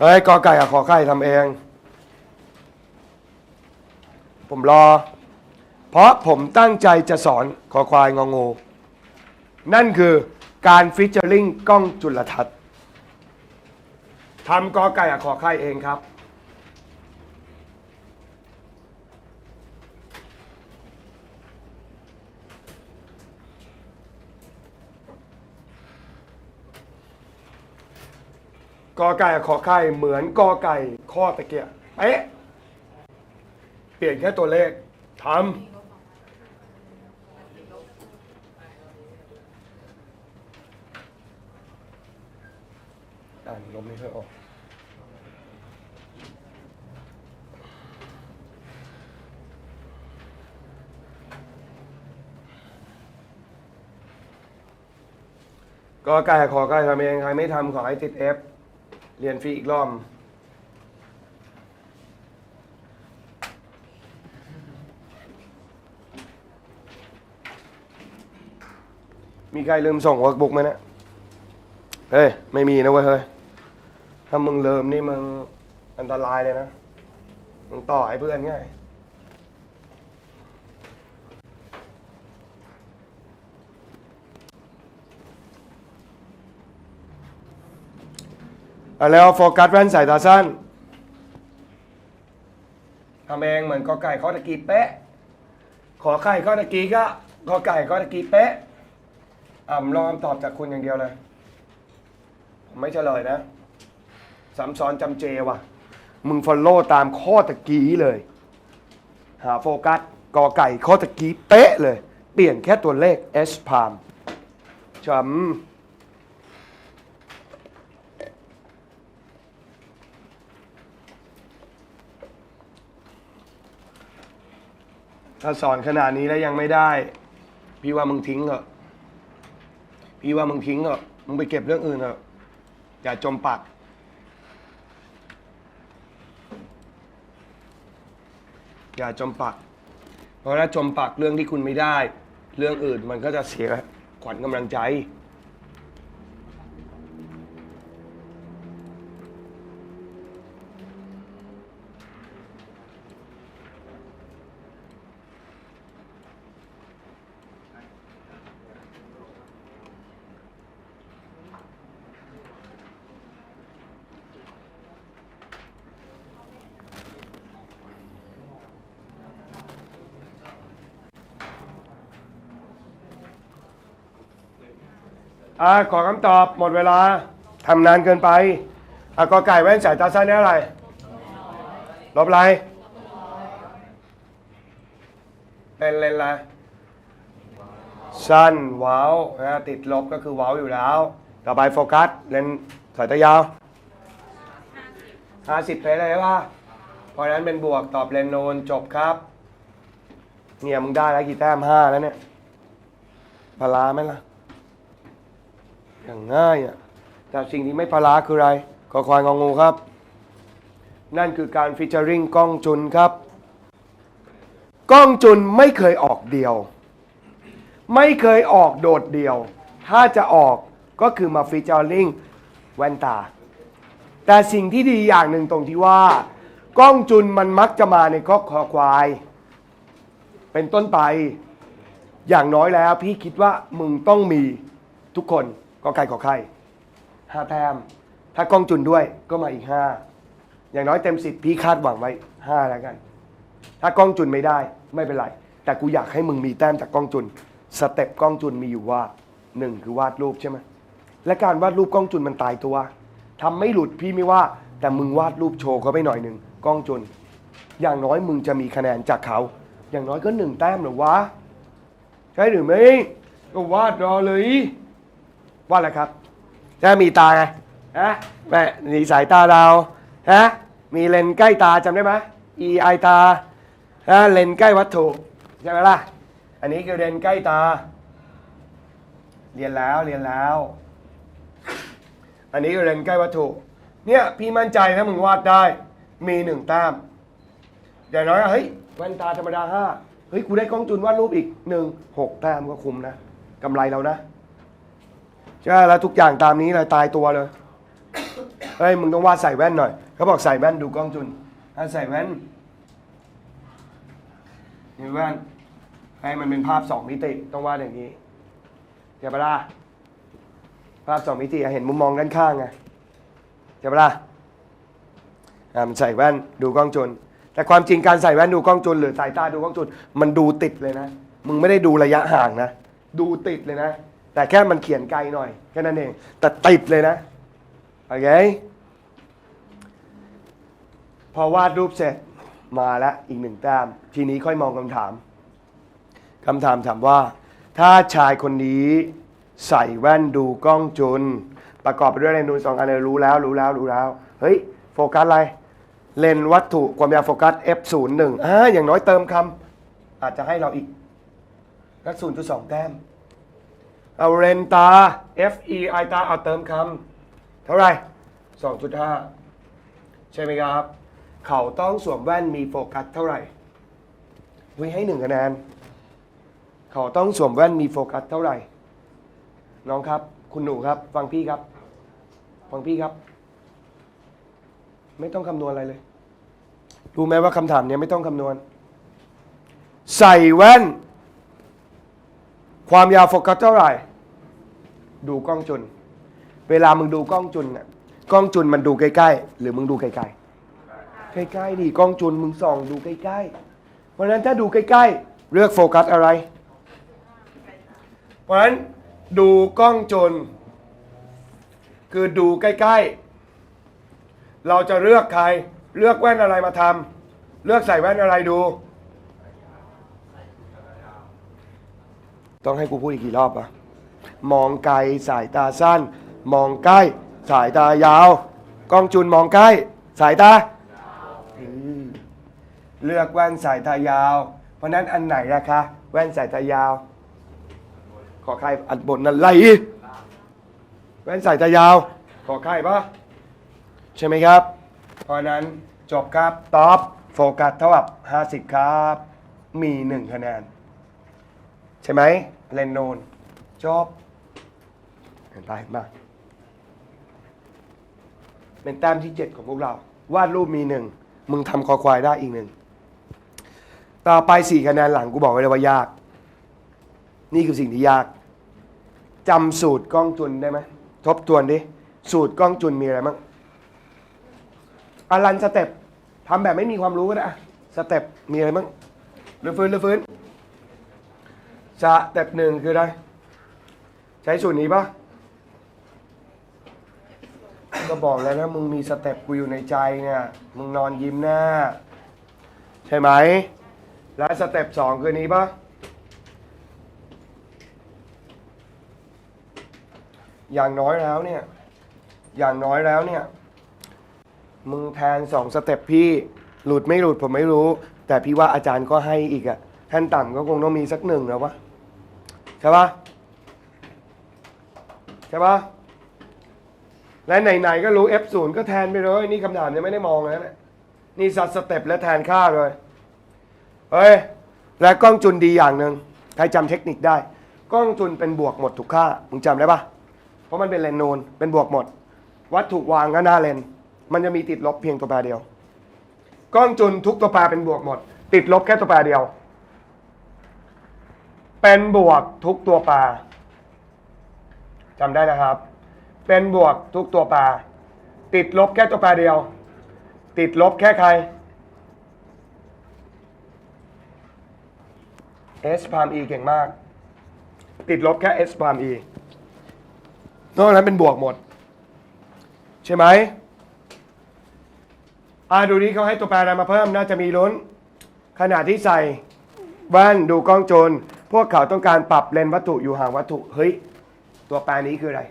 เฮ้ยกอไก่กับขอไข่ทำเอง ผมรอ เพราะผมตั้งใจจะสอนขอควายงองู นั่นคือการฟิชเชอร์ลิงกล้องจุลทรรศน์ทำกอไก่กับขอไข่เองครับ กอไก่กับขอไข่เหมือนกอไก่ข้อตะเกียบเป๊ะเปลี่ยนแค่ตัวเลขทำอ่านลมไม่ค่อยออกกอไก่ขอไก่ทำเองใครไม่ทำขอให้ติด F เรียนฟรีอีกรอบมีใครลืมส่งวอร์กบุ๊กไหมนะเฮ้ย ไม่มีนะเว้ยเฮ้ย ถ้ามึงลืมนี่มึงอันตรายเลยนะ มึงต่อให้เพื่อนง่าย แล้วโฟกัสแว่นสายตาสั้นทำเองเหมือนกอไก่ข้อตะกี้เป๊ะ ขอไข่ข้อตะกี้ก็กอไก่ข้อตะกี้เป๊ะอ่ำรอคำตอบจากคุณอย่างเดียวเลยผมไม่เฉลยนะซ้ำซ้อนจำเจว่ะ มึงฟอลโล่ตามข้อตะกี้เลย หาโฟกัสกอไก่ข้อตะกี้เป๊ะเลย เปลี่ยนแค่ตัวเลข S พามจำ ถ้าสอนขนาดนี้แล้วยังไม่ได้ พี่ว่ามึงทิ้งเถอะพี่ว่ามึงทิ้งเถอะมึงไปเก็บเรื่องอื่นเถอะอย่าจมปัก อย่าจมปัก เพราะถ้าจมปักเรื่องที่คุณไม่ได้ เรื่องอื่นมันก็จะเสียขวัญกำลังใจ อ่าขอคำตอบหมดเวลาทำนานเกินไปอะกอไก่แว่นสายตาสั้นนี่อะไรลบอะไรเลนเลนอะไรสั้นว้าวนะติดลบก็คือว้าวอยู่แล้ว ต่อไปโฟกัสเลนสายตายาวห้าสิบเลยเลยว่าเพราะฉะนั้นเป็นบวกตอบเลนโนนจบครับ เนี่ยมึงได้แล้วกี่แต้มห้าแล้วเนี่ยพลาไหมล่ะ อย่างง่ายอะแต่สิ่งที่ไม่พลาคืออะไรกอควายงองูครับ นั่นคือการฟิชเจอริงกล้องจุนครับ กล้องจุนไม่เคยออกเดียว ไม่เคยออกโดดเดียว ถ้าจะออกก็คือมาฟิชเจอริงแว่นตา แต่สิ่งที่ดีอย่างหนึ่งตรงที่ว่า กล้องจุนมันมักจะมาในคอคอควาย เป็นต้นไป อย่างน้อยแล้วพี่คิดว่ามึงต้องมีทุกคน ก็ไก่ขอไข่ห้าแต้ม ถ้ากล้องจุนด้วยก็มาอีกห้าอย่างน้อยเต็มสิบพี่คาดหวังไว้ห้าแล้วกัน ถ้ากล้องจุนไม่ได้ไม่เป็นไร แต่กูอยากให้มึงมีแต้มจากกล้องจุน สเต็ปกล้องจุนมีอยู่ว่าหนึ่งคือวาดรูปใช่ไหมและการวาดรูปกล้องจุนมันตายตัวทำไม่หลุดพี่ไม่ว่า แต่มึงวาดรูปโชว์เขาไปหน่อยหนึ่งกล้องจุน อย่างน้อยมึงจะมีคะแนนจากเขา อย่างน้อยก็หนึ่งแต้มหรือวะ ใช่หรือไม่ก็วาดรอเลย ว่าอะไรครับจะมีตาไงฮะแม่มีสายตาเราฮะมีเลนส์ใกล้ตาจำได้ไหม e i ตาฮะเลนส์ใกล้วัตถุใช่ไหมล่ะ อันนี้คือเลนส์ใกล้ตา เรียนแล้วเรียนแล้ว อันนี้คือเลนส์ใกล้วัตถุ เนี่ยพี่มั่นใจถ้ามึงวาดได้ มีหนึ่งแต้มอย่างน้อยเฮ้ยแว่นตาธรรมดาห้าเฮ้ยกูได้กล้องจุนวาดรูปอีกหนึ่งหกแต้มก็คุ้มนะกำไรเรานะ ใช่แล้วทุกอย่างตามนี้เลยตายตัวเลยเฮ้ยมึงต้องวาดใส่แว่นหน่อยเขาบอกใส่แว่นดูกล้องจุนถ้าใส่แว่นมีแว่นให้มันเป็นภาพสองมิติต้องวาดอย่างนี้เดี๋ยวปละภาพสองมิติเห็นมุมมองด้านข้างไงเดี๋ยวปละอ่ามันใส่แว่นดูกล้องจุนแต่ความจริงการใส่แว่นดูกล้องจุนหรือสายตาดูกล้องจุนมันดูติดเลยนะ มึงไม่ได้ดูระยะห่างนะ ดูติดเลยนะ แต่แค่มันเขียนไกลหน่อยแค่นั้นเอง แต่ติดเลยนะ โอเค พอวาดรูปเสร็จมาแล้วอีกหนึ่งแต้ม ทีนี้ค่อยมองคำถามคำถามถามว่า ถ้าชายคนนี้ใส่แว่นดูกล้องจุน ประกอบไปด้วยเลนส์นูนสองอันเลยรู้แล้วรู้แล้วรู้แล้ว เฮ้ย โฟกัสอะไร เลนส์วัตถุความยาวโฟกัส f01 อ่าอย่างน้อยเติมคำอาจจะให้เราอีกนัก0.2 แต้ม เอาเรนตา fe i ตาเอาเติมคำเท่าไหร่2.5 ใช่ไหมครับ เขาต้องสวมแว่นมีโฟกัสเท่าไหร่วิให้หนึ่งคะแนน เขาต้องสวมแว่นมีโฟกัสเท่าไหร่ น้องครับ คุณหนูครับ ฟังพี่ครับ ฟังพี่ครับ ไม่ต้องคำนวณอะไรเลย รู้ไหมว่าคำถามเนี้ยไม่ต้องคำนวณ ใส่แว่น ความยาวโฟกัสเท่าไหร่ ดูกล้องจุน เวลามึงดูกล้องจุนน่ะกล้องจุนมันดูใกล้ๆ หรือมึงดูไกลๆ ใกล้ๆดิกล้องจุนมึงส่องดูใกล้ๆ เพราะฉะนั้นถ้าดูใกล้ๆ เลือกโฟกัสอะไร เพราะฉะนั้นดูกล้องจุน คือดูใกล้ๆ เราจะเลือกใคร เลือกแว่นอะไรมาทำเลือกใส่แว่นอะไรดู ต้องให้กูพูดอีกกี่รอบอะ มองไกลสายตาสั้น มองใกล้สายตายาว กล้องจุนมองใกล้ สายตาเลือกแว่นสายตายาว เพราะนั้นอันไหนนะคะ แว่นสายตายาว ขอใครอันบนนั่นไรแว่นสายตายาว ขอใครปะใช่ไหมครับ เพราะนั้นจบครับตอบโฟกัสเท่ากับ 50 ครับ มีหนึ่งคะแนน ใช่ไหมเลนโนนจบ ห็นไปเห็นมาเป็นแต้มที่7ของพวกเรา วาดรูปมีหนึ่ง มึงทำคอควายได้อีกหนึ่ง ต่อไปสี่คะแนนหลังกูบอกไว้เลยว่ายาก นี่คือสิ่งที่ยากจำสูตรกล้องจุนได้ไหมทบทวนดิ สูตรกล้องจุนมีอะไรบ้างอารันสเต็ปทำแบบไม่มีความรู้ก็ได้สเต็ปมีอะไรบ้างหรือฟื้นหรือฟื้นสเต็ปหนึ่งคืออะไร ใช้สูตรนี้ปะ ก็บอกแล้วนะมึงมีสเต็ปกูอยู่ในใจเนี่ยมึงนอนยิ้มหน้า ใช่ไหม และสเต็ปสองคือนี้ปะอย่างน้อยแล้วเนี่ย อย่างน้อยแล้วเนี่ย มึงแทนสองสเต็ปพี่ หลุดไม่หลุดผมไม่รู้ แต่พี่ว่าอาจารย์ก็ให้อีกอะท่านต่ำก็คงต้องมีสักหนึ่งแล้ววะใช่ปะใช่ปะ และไหนๆก็รู้ F0 ก็แทนไปเลย นี่คำถามยังไม่ได้มองเลยนะนี่สัดสเต็ปและแทนค่าเลยเฮ้ยและกล้องจุนดีอย่างหนึ่งใครจำเทคนิคได้ กล้องจุนเป็นบวกหมดทุกค่ามึงจำได้ปะเพราะมันเป็นเลนส์นูนเป็นบวกหมด วัตถุวางก็หน้าเลน มันจะมีติดลบเพียงตัวแปรเดียว กล้องจุนทุกตัวแปรเป็นบวกหมด ติดลบแค่ตัวแปรเดียว เป็นบวกทุกตัวปลาจำได้นะครับ เป็นบวกทุกตัวปลา ติดลบแค่ตัวปลาเดียว ติดลบแค่ใคร S พาม E เก่งมาก ติดลบแค่ S พาม E นอกนั้นเป็นบวกหมด ใช่ไหมอ่าดูนี้เขาให้ตัวแปรอะไรมาเพิ่มน่าจะมีลุ้น ขณะที่ใส่แว่นดูกล้องโจร พวกเขาต้องการปรับเลนส์วัตถุอยู่ห่างวัตถุ เฮ้ย ตัวแปรนี้คืออะไร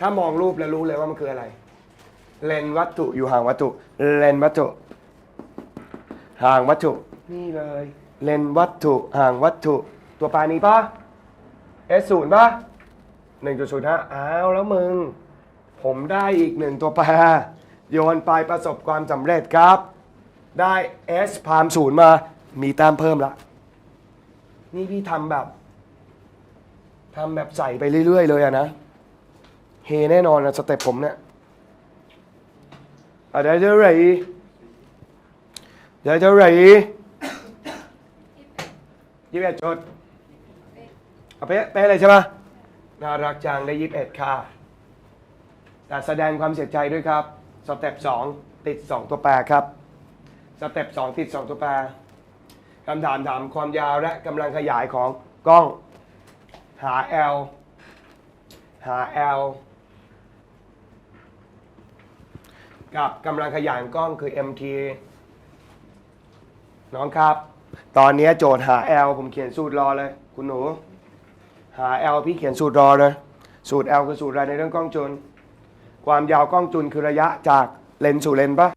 ถ้ามองรูปแล้วรู้เลยว่ามันคืออะไร เลนส์วัตถุอยู่ห่างวัตถุ เลนส์วัตถุ ห่างวัตถุ นี่เลย เลนส์วัตถุห่างวัตถุ ตัวแปรนี้ปะ S ศูนย์ปะหนึ่งจุดศูนย์ห้าอ้าวแล้วมึง ผมได้อีกหนึ่งตัวแปรโยนไปประสบความสำเร็จครับ ได้ S พามศูนย์มา มีแต้มเพิ่มละ นี่พี่ทำแบบทำแบบใส่ไปเรื่อย ๆ เลยอะนะ เฮแน่นอนนะสเต็ปผมเนี่ยอะได้เท่าไหร่ได้เท่าไรยี่สิบเอ็ดชุดเอาเป๊ะเป๊ะเลยใช่ปะน่ารักจังได้ยี่สิบเอ็ดค่ะแต่แสดงความเสียใจด้วยครับ สเต็ปสองติดสองตัวแปรครับ สเต็ปสองติดสองตัวแปรคำถามถามความยาวและกำลังขยายของกล้อง หา L หา L กับกำลังขยายของกล้องคือ MT น้องครับ ตอนนี้โจทย์หา L ผมเขียนสูตรรอเลย คุณหนู หา L พี่เขียนสูตรรอเลย สูตร L คือสูตรอะไรในเรื่องกล้องจุล ความยาวกล้องจุลคือระยะจากเลนส์สู่เลนส์ปะ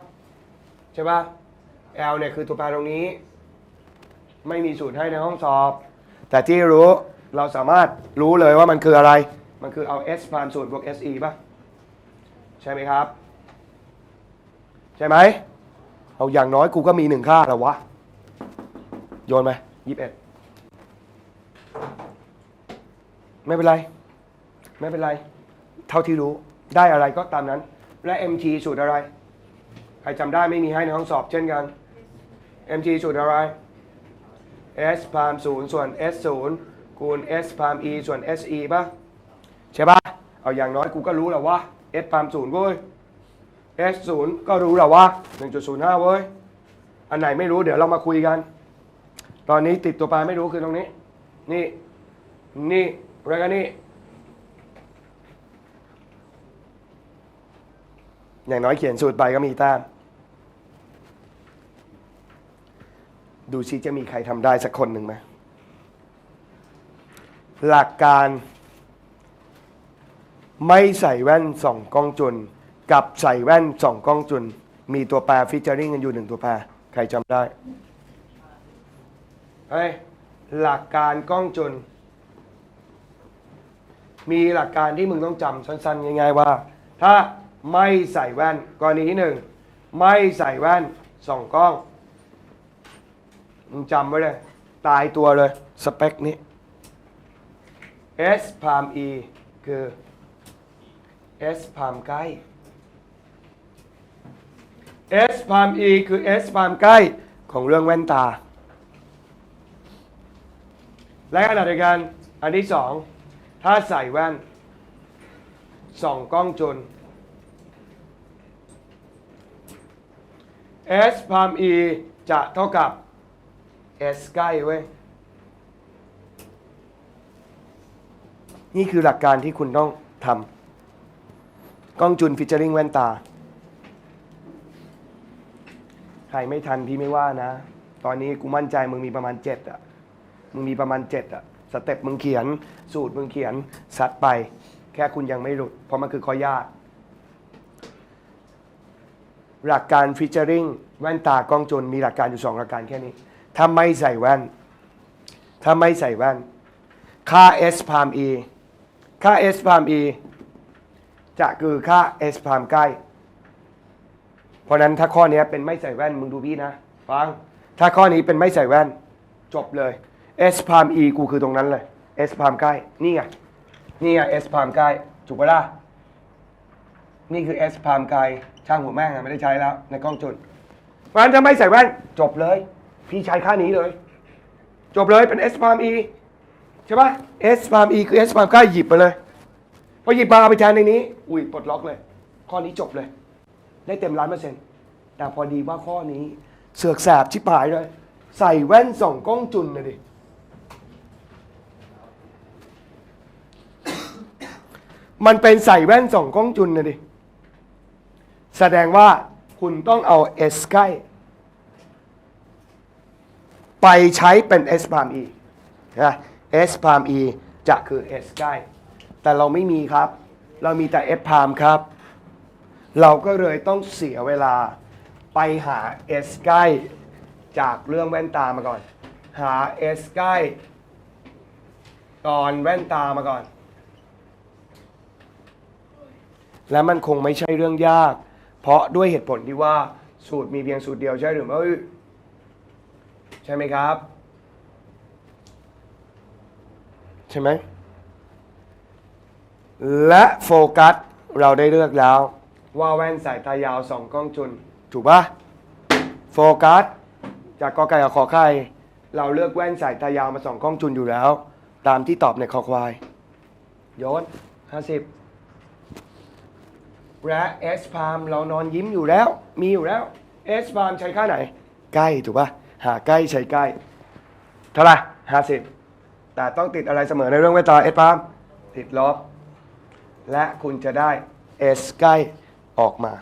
ใช่ปะ L เนี่ยคือตัวแปรตรงนี้ ไม่มีสูตรให้ในห้องสอบ แต่ที่รู้เราสามารถรู้เลยว่ามันคืออะไร มันคือเอา S พามสูตรบวก SE ปะใช่ไหมครับ ใช่ไหม เอาอย่างน้อยกูก็มีหนึ่งค่าแล้ววะ โยนไหมยี่สิบเอ็ดไม่เป็นไร ไม่เป็นไร เท่าที่รู้ได้อะไรก็ตามนั้น และ MT สูตรอะไร ใครจำได้ไม่มีให้ในห้องสอบเช่นกัน MT สูตรอะไร S พามศูนย์ส่วน S ศูนย์คูณ S พาม E ส่วน SE ป่ะ ใช่ป่ะ เอาอย่างน้อยกูก็รู้แล้วว่า S พามศูนย์เว้ย S ศูนย์ก็รู้แล้วว่า 1.05 เว้ย อันไหนไม่รู้เดี๋ยวเรามาคุยกัน ตอนนี้ติดตัวปลาไม่รู้คือตรงนี้ นี่ นี่ แล้วก็นี่ อย่างน้อยเขียนสูตรไปก็มีแต้มดูซิจะมีใครทำได้สักคนหนึ่งไหมหลักการไม่ใส่แว่นส่องกล้องจุล กับใส่แว่นส่องกล้องจุลมีตัวแปรฟิชเจอริงกันอยู่หนึ่งตัวแปร ใครจำได้เฮ้ยหลักการกล้องจุลมีหลักการที่มึงต้องจำสั้นๆง่ายๆว่า ถ้าไม่ใส่แว่นกรณีที่หนึ่งไม่ใส่แว่นส่องกล้องมึงจำไว้เลย ตายตัวเลย สเปคนี้ S พาม E คือ S พามใกล้ S พาม E คือ S พามใกล้ของเรื่องแว่นตา และขณะเดียวกันอันที่สองถ้าใส่แว่นส่องกล้องจุล S พาม E จะเท่ากับ S ใกล้เว้ย นี่คือหลักการที่คุณต้องทำกล้องจุลฟิชเจอริงแว่นตา ใครไม่ทันพี่ไม่ว่านะ ตอนนี้กูมั่นใจมึงมีประมาณเจ็ดอะ มึงมีประมาณเจ็ดอะ สเต็ปมึงเขียน สูตรมึงเขียนซัดไป แค่คุณยังไม่หลุด เพราะมันคือข้อยาก หลักการฟิชเจอริงแว่นตากล้องจุลมีหลักการอยู่สองหลักการแค่นี้ ถ้าไม่ใส่แว่น ถ้าไม่ใส่แว่น ค่า S พาม E ค่า S พาม E จะคือค่า S พามใกล้ เพราะนั้นถ้าข้อนี้เป็นไม่ใส่แว่นมึงดูพี่นะฟังถ้าข้อนี้เป็นไม่ใส่แว่น จบเลย S พาม E กูคือตรงนั้นเลย S พามใกล้ นี่ไง นี่ไง S พามใกล้ ถูกปะล่ะ นี่คือ S พามไกล ช่างหัวแม่งอะไม่ได้ใช้แล้ว ในกล้องจุด เพราะฉะนั้นถ้าไม่ใส่แว่น จบเลย พี่ใช้ค่านี้เลย จบเลยเป็น S พาม E ใช่ปะ S พาม E คือ S พามใกล้หยิบไปเลย พอหยิบมาเอาไปแทนในนี้ อุ้ยปลดล็อกเลย ข้อนี้จบเลย ได้เต็มร้อยเปอร์เซ็นต์แต่พอดีว่าข้อนี้ เสือกแสบชิบหายเลยใส่แว่นส่องกล้องจุลนะดิมันเป็นใส่แว่นส่องกล้องจุลนะดิ แสดงว่าคุณต้องเอา S ใกล้ ไปใช้เป็น S พาม E นะ S พาม E จะคือ S ใกล้ แต่เราไม่มีครับ เรามีแต่ S พามครับ เราก็เลยต้องเสียเวลาไปหา S ใกล้จากเรื่องแว่นตามาก่อน หา S ใกล้ตอนแว่นตามาก่อน และมันคงไม่ใช่เรื่องยาก เพราะด้วยเหตุผลที่ว่าสูตรมีเพียงสูตรเดียวใช่หรือไม่ใช่ไหมครับ ใช่ไหมและโฟกัสเราได้เลือกแล้ว ว่าแว่นสายตายาวสองกล้องจุลถูกปะโฟกัสจากกอไก่กับขอไข่เราเลือกแว่นสายตายาวมาสองกล้องจุลอยู่แล้ว ตามที่ตอบในคอควายโยนห้าสิบและเอสพามเรานอนยิ้มอยู่แล้ว มีอยู่แล้วเอสพามใช้ค่าไหน ใกล้ถูกปะหาใกล้ใช้ใกล้เท่าไหร่ห้าสิบแต่ต้องติดอะไรเสมอในเรื่องเวทตาเอสพามติดลบและคุณจะได้ S ใกล้ ออกมา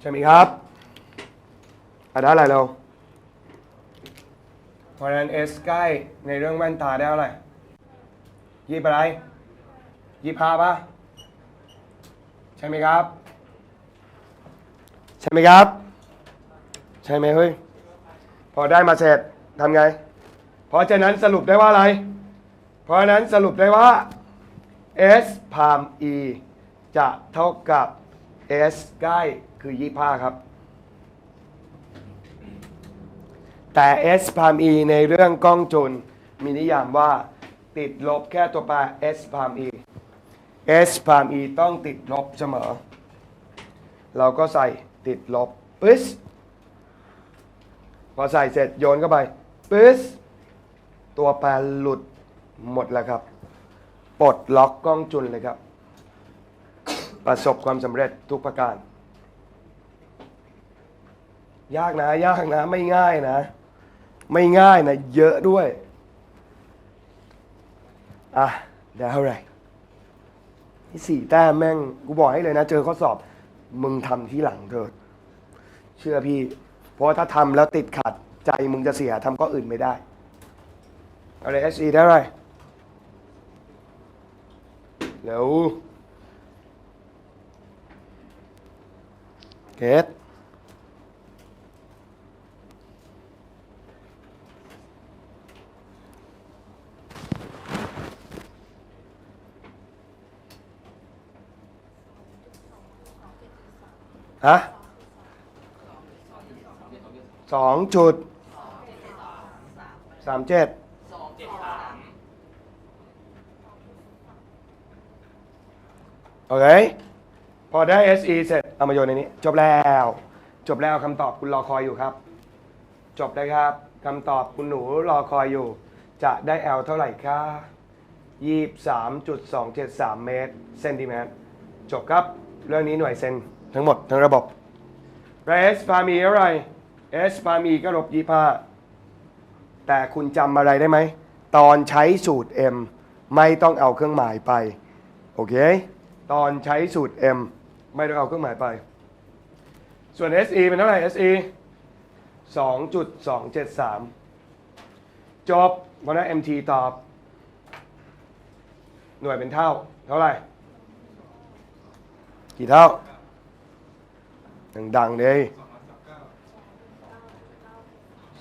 ใช่ไหมครับอะได้อะไรเราเพราะฉะนั้น S ใกล้ในเรื่องแว่นตาได้เท่าไหร่ยี่สิบอะไรยี่สิบห้าปะใช่ไหมครับ ใช่ไหมครับ ใช่ไหมเฮ้ย พอได้มาเสร็จทำไง เพราะฉะนั้นสรุปได้ว่าอะไร เพราะฉะนั้นสรุปได้ว่า S พาม E จะเท่ากับ S ใกล้คือ 25 ครับ แต่ S พาม E ในเรื่องกล้องจุลมีนิยามว่าติดลบแค่ตัวแปร S พาม E S พาม E ต้องติดลบเสมอ เราก็ใส่ติดลบปึ๊สพอใส่เสร็จโยนเข้าไปปึ๊สตัวแปรหลุดหมดแล้วครับ ปลดล็อกกล้องจุลเลยครับ ประสบความสำเร็จทุกประการ ยากนะ ยากนะ ไม่ง่ายนะ ไม่ง่ายนะ เยอะด้วย อะได้เท่าไหร่นี่สี่แต้มแม่ง กูบอกให้เลยนะ เจอข้อสอบ มึงทำที่หลังเถิด เชื่อพี่ เพราะถ้าทำแล้วติดขัด ใจมึงจะเสียทำก็อื่นไม่ได้เอาเลย SE ได้ไรเร็ว เกตฮะสองจุดสามเจ็ดโอเค พอได้ SE เสร็จเอามาโยนในนี้ จบแล้ว จบแล้วคำตอบคุณรอคอยอยู่ครับ จบเลยครับคำตอบคุณหนูรอคอยอยู่ จะได้ L เท่าไหร่คะ23.273 เมตรเซนติเมตร จบครับ เรื่องนี้หน่วยเซนทั้งหมดทั้งระบบและ S พามีอะไร S พามีก็ลบ25แต่คุณจำอะไรได้ไหม ตอนใช้สูตร M ไม่ต้องเอาเครื่องหมายไป โอเค ตอนใช้สูตร M ไม่ต้องเอาเครื่องหมายไป ส่วน SE เป็นเท่าไหร่ SE 2.273 จบเพราะนั้น MT ตอบ หน่วยเป็นเท่า เท่าไหร่ กี่เท่า ดังๆเลย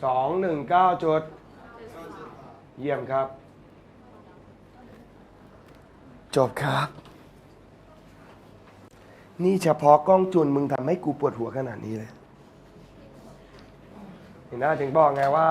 สองหนึ่งเก้าจุด เยี่ยมครับ จบครับ นี่เฉพาะกล้องจุนมึงทำให้กูปวดหัวขนาดนี้เลยเห็นหน้าถึงบอกไงว่า